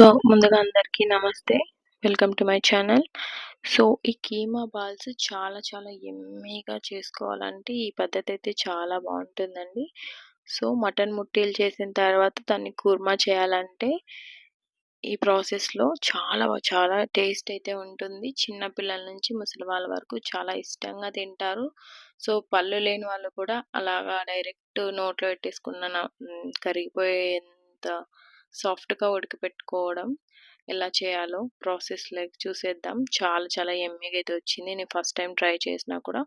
So ముందుగా అందరికీ నమస్తే. Welcome to my channel so ఈ కీమా బాల్స్ చాలా చాలా ఎమ్మీగా చేసుకోవాలంటే ఈ పద్ధతి అయితే చాలా బాగుంటుందండి. సో మటన్ ముట్టీలు చేసిన తర్వాత దాన్ని కుర్మా చేయాలంటే ఈ ప్రాసెస్లో చాలా చాలా టేస్ట్ అయితే ఉంటుంది. చిన్న పిల్లల నుంచి ముసలి వాళ్ళ వరకు చాలా ఇష్టంగా తింటారు. సో పళ్ళు లేని వాళ్ళు కూడా అలాగా డైరెక్ట్ నోట్లో పెట్టేసుకున్న కరిగిపోయేంత సాఫ్ట్గా ఉడకపెట్టుకోవడం ఎలా చేయాలో ప్రాసెస్ లైక్ చూసేద్దాం. చాలా చాలా ఎమ్మీగా అయితే వచ్చింది. నేను ఫస్ట్ టైం ట్రై చేసినా కూడా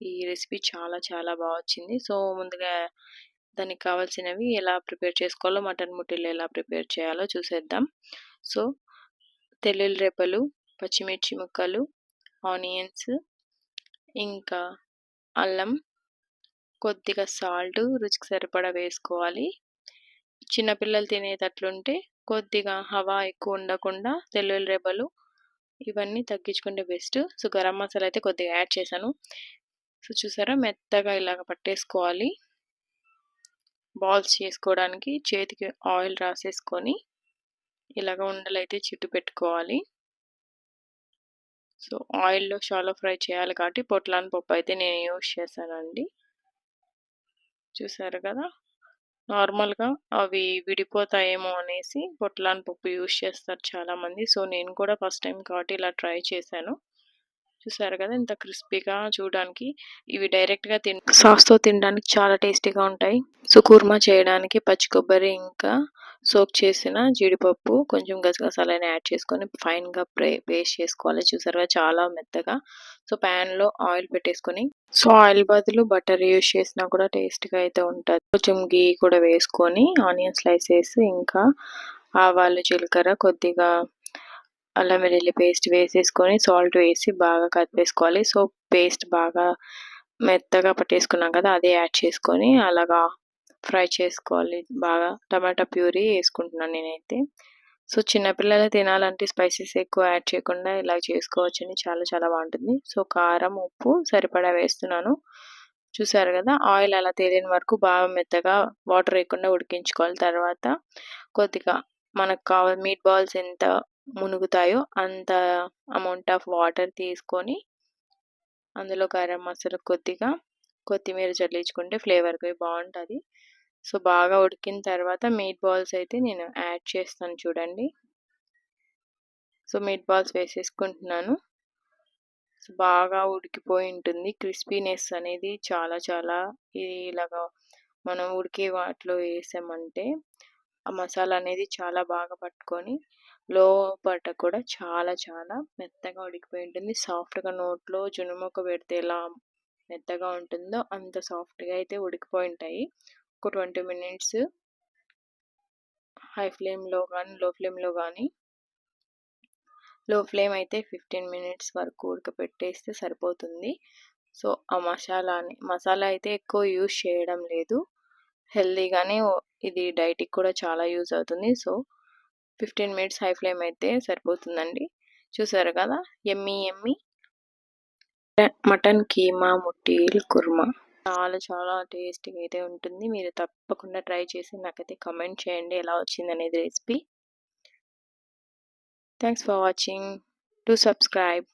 ఈ రెసిపీ చాలా చాలా బాగా వచ్చింది. సో ముందుగా దానికి కావాల్సినవి ఎలా ప్రిపేర్ చేసుకోవాలో మటన్ ముట్టెలు ఎలా ప్రిపేర్ చేయాలో చూసేద్దాం. సో తెల్లుల్లి రెప్పలు పచ్చిమిర్చి ముక్కలు ఆనియన్స్ ఇంకా అల్లం కొద్దిగా సాల్ట్ రుచికి సరిపడా వేసుకోవాలి. చిన్నపిల్లలు తినేటట్లుంటే కొద్దిగా హవా ఎక్కువ ఉండకుండా తెల్లుల్లి రెబ్బలు ఇవన్నీ తగ్గించుకుంటే బెస్ట్ సో గరం మసాలా అయితే కొద్దిగా యాడ్ చేశాను. సో చూసారా? మెత్తగా ఇలాగ పట్టేసుకోవాలి. బాల్స్ చేసుకోవడానికి చేతికి ఆయిల్ రాసేసుకొని ఇలాగ ఉండలు అయితే చిట్టు పెట్టుకోవాలి. సో ఆయిల్లో షాలో ఫ్రై చేయాలి కాబట్టి పొట్లాన్ పప్పు అయితే నేను యూజ్ చేశానండి. చూసారు కదా? నార్మల్గా అవి విడిపోతాయేమో అనేసి పొట్లాన్ పప్పు యూజ్ చేస్తారు చాలామంది. సో నేను కూడా ఫస్ట్ టైం కాబట్టి ఇలా ట్రై చేశాను. చూసారు కదా ఇంత క్రిస్పీగా చూడడానికి. ఇవి డైరెక్ట్గా తిన సాస్తో తినడానికి చాలా టేస్టీగా ఉంటాయి. సో కుర్మా చేయడానికి పచ్చి కొబ్బరి ఇంకా సోక్ చేసిన జీడిపప్పు కొంచెం గసగసాలని యాడ్ చేసుకొని ఫైన్గా ప్రే పేస్ట్ చేసుకోవాలి. చూసారుగా చాలా మెత్తగా. సో ప్యాన్లో ఆయిల్ పెట్టేసుకొని సో ఆయిల్ బదులు బటర్ యూజ్ చేసినా కూడా టేస్ట్గా అయితే ఉంటుంది. కొంచెం గీ కూడా వేసుకొని ఆనియన్ స్లైసెస్ ఇంకా ఆవాలు జీలకర్ర కొద్దిగా అల్లం వెల్లుల్లి పేస్ట్ వేసేసుకొని సాల్ట్ వేసి బాగా కలిపేసుకోవాలి సో పేస్ట్ బాగా మెత్తగా పట్టేసుకున్నాం కదా అదే యాడ్ చేసుకొని అలాగా ఫ్రై చేసుకోవాలి. బాగా టమాటా ప్యూరీ వేసుకుంటున్నాను నేనైతే. సో చిన్నపిల్లలు తినాలంటే స్పైసెస్ ఎక్కువ యాడ్ చేయకుండా ఇలా చేసుకోవచ్చని చాలా చాలా బాగుంటుంది. సో కారం ఉప్పు సరిపడా వేస్తున్నాను. చూసారు కదా ఆయిల్ అలా తేలిన వరకు బాగా మెత్తగా వాటర్ వేయకుండా ఉడికించుకోవాలి. తర్వాత కొద్దిగా మనకు కావాలి మీట్ బాల్స్ ఎంత మునుగుతాయో అంత అమౌంట్ ఆఫ్ వాటర్ తీసుకొని అందులో గరం మసాలా కొద్దిగా కొత్తిమీర చల్లించుకుంటే ఫ్లేవర్కి బాగుంటుంది. సో బాగా ఉడికిన తర్వాత మీట్ బాల్స్ అయితే నేను యాడ్ చేస్తాను చూడండి. సో మీట్ బాల్స్ వేసేసుకుంటున్నాను. సో బాగా ఉడికిపోయి ఉంటుంది. క్రిస్పీనెస్ అనేది చాలా చాలా ఇలాగా మనం ఉడికే వాటిలో వేసామంటే ఆ మసాలా అనేది చాలా బాగా పట్టుకొని లోపట కూడా చాలా చాలా మెత్తగా ఉడికిపోయి ఉంటుంది. సాఫ్ట్గా నోట్లో జునుముక్క పెడితే ఎలా మెత్తగా ఉంటుందో అంత సాఫ్ట్గా అయితే ఉడికిపోయి ఉంటాయి ఒక ట్వంటీ మినిట్స్ హై ఫ్లేమ్లో కానీ లో ఫ్లేమ్లో కానీ లో ఫ్లేమ్ అయితే ఫిఫ్టీన్ మినిట్స్ వరకు ఉడకపెట్టేస్తే సరిపోతుంది. సో ఆ మసాలాని మసాలా అయితే ఎక్కువ యూజ్ చేయడం లేదు. హెల్దీగానే ఇది డైట్కి కూడా చాలా యూజ్ అవుతుంది. So fifteen minutes high flame అయితే సరిపోతుందండి. చూసారు కదా? ఎమ్మి ఎమ్మి మటన్ కీమా ముట్టీలు కుర్మా. చాలా చాలా టేస్టీగా అయితే ఉంటుంది. మీరు తప్పకుండా ట్రై చేసి నాకైతే కమెంట్ చేయండి ఎలా వచ్చింది అనేది recipe thanks for watching to subscribe